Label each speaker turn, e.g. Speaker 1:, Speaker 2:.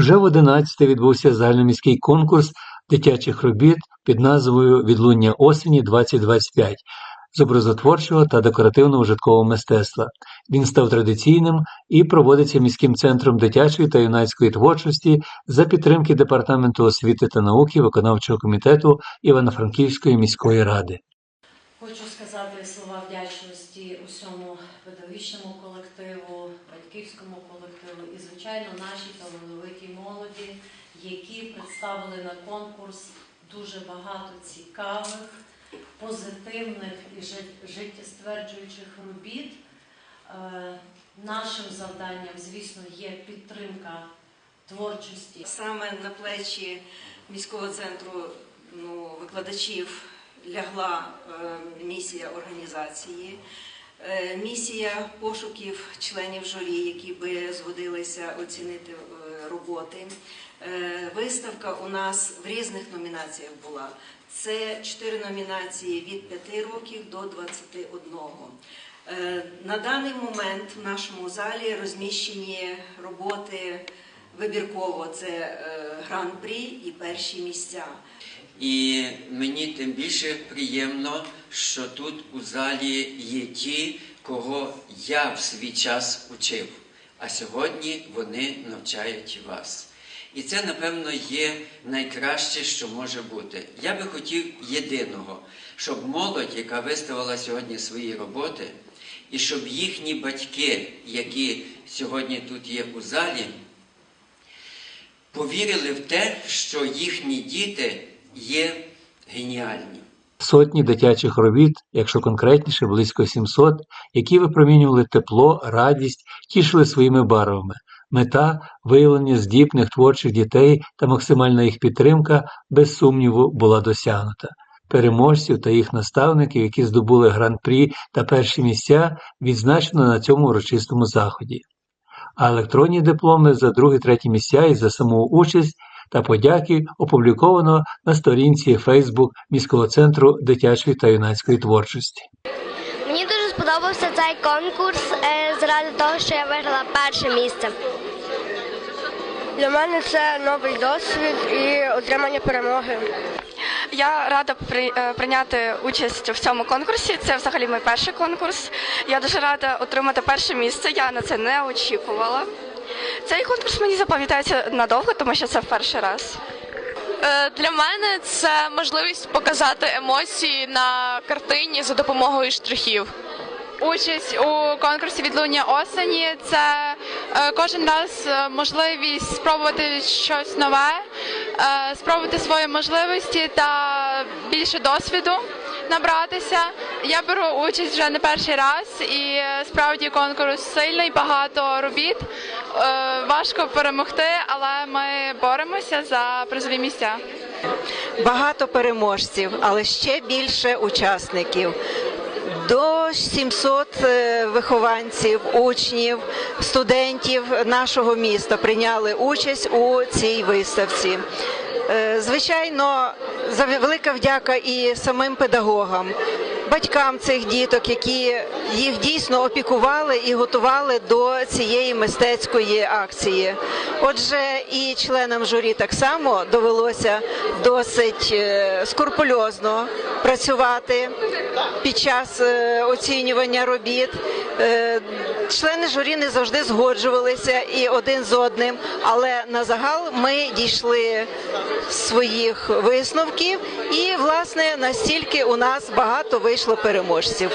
Speaker 1: Вже в 11 відбувся загальноміський конкурс дитячих робіт під назвою Відлуння осені 2025 з образотворчого та декоративно-ужиткового мистецтва. Він став традиційним і проводиться міським центром дитячої та юнацької творчості за підтримки Департаменту освіти та науки виконавчого комітету Івано-Франківської міської ради.
Speaker 2: Вдячності усьому педагогічному колективу, батьківському колективу і, звичайно, нашій талановитій молоді, які представили на конкурс дуже багато цікавих, позитивних і життєстверджуючих робіт. Е, Нашим завданням, звісно, є підтримка творчості
Speaker 3: Саме на плечі міського центру ну, викладачів лягла е, місія організації, місія пошуків членів журі, які би згодилися оцінити е, роботи. Е, Виставка у нас в різних номінаціях була. Це чотири номінації від 5 років до 21. Е, На даний момент в нашому залі розміщені роботи вибірково це е, гран-прі і перші місця.
Speaker 4: І мені тим більше приємно, що тут у залі є ті, кого я в свій час учив, а сьогодні вони навчають вас. І це, напевно, є найкраще, що може бути. Я би хотів єдиного, щоб молодь, яка виставила сьогодні свої роботи, і щоб їхні батьки, які сьогодні тут є у залі, повірили в те, що їхні діти є геніальні.
Speaker 1: Сотні дитячих робіт, якщо конкретніше, близько 700, які випромінювали тепло, радість, тішили своїми барвами. Мета виявлення здібних творчих дітей та максимальна їх підтримка, без сумніву, була досягнута. Переможців та їх наставників, які здобули гран-прі та перші місця, відзначено на цьому урочистому заході. А електронні дипломи за друге-третє місця і за саму участь та подяки опубліковано на сторінці Facebook міського центру дитячої та юнацької творчості.
Speaker 5: Мені дуже сподобався цей конкурс е, заради того, що я виграла перше місце.
Speaker 6: Для мене це новий досвід і отримання перемоги.
Speaker 7: Я рада при- е, прийняти участь в цьому конкурсі. Це взагалі мій перший конкурс. Я дуже рада отримати перше місце. Я на це не очікувала. Цей конкурс мені запам'ятається надовго, тому що це в перший раз.
Speaker 8: Е, Для мене це можливість показати емоції на картині за допомогою штрихів. Участь у конкурсі відлуння осені це е, кожен раз е, можливість спробувати щось нове, спробувати свої можливості та більше досвіду набратися. Я беру участь вже не перший раз, і е, справді конкурс сильний, багато робіт. Е, Важко перемогти, але ми боремося за призові місця.
Speaker 9: багато переможців, але ще більше учасників. До 700 е, вихованців, учнів, студентів нашого міста прийняли участь у цій виставці. Звичайно, велика вдяка і самим педагогам, батькам цих діток, які їх дійсно опікували і готували до цієї мистецької акції. Отже, і членам журі так само довелося досить е, скрупульозно працювати під час е, оцінювання робіт. Е, Члени журі не завжди згоджувалися і один з одним, але на загал ми дійшли своїх висновків, і власне настільки у нас багато вийшло переможців.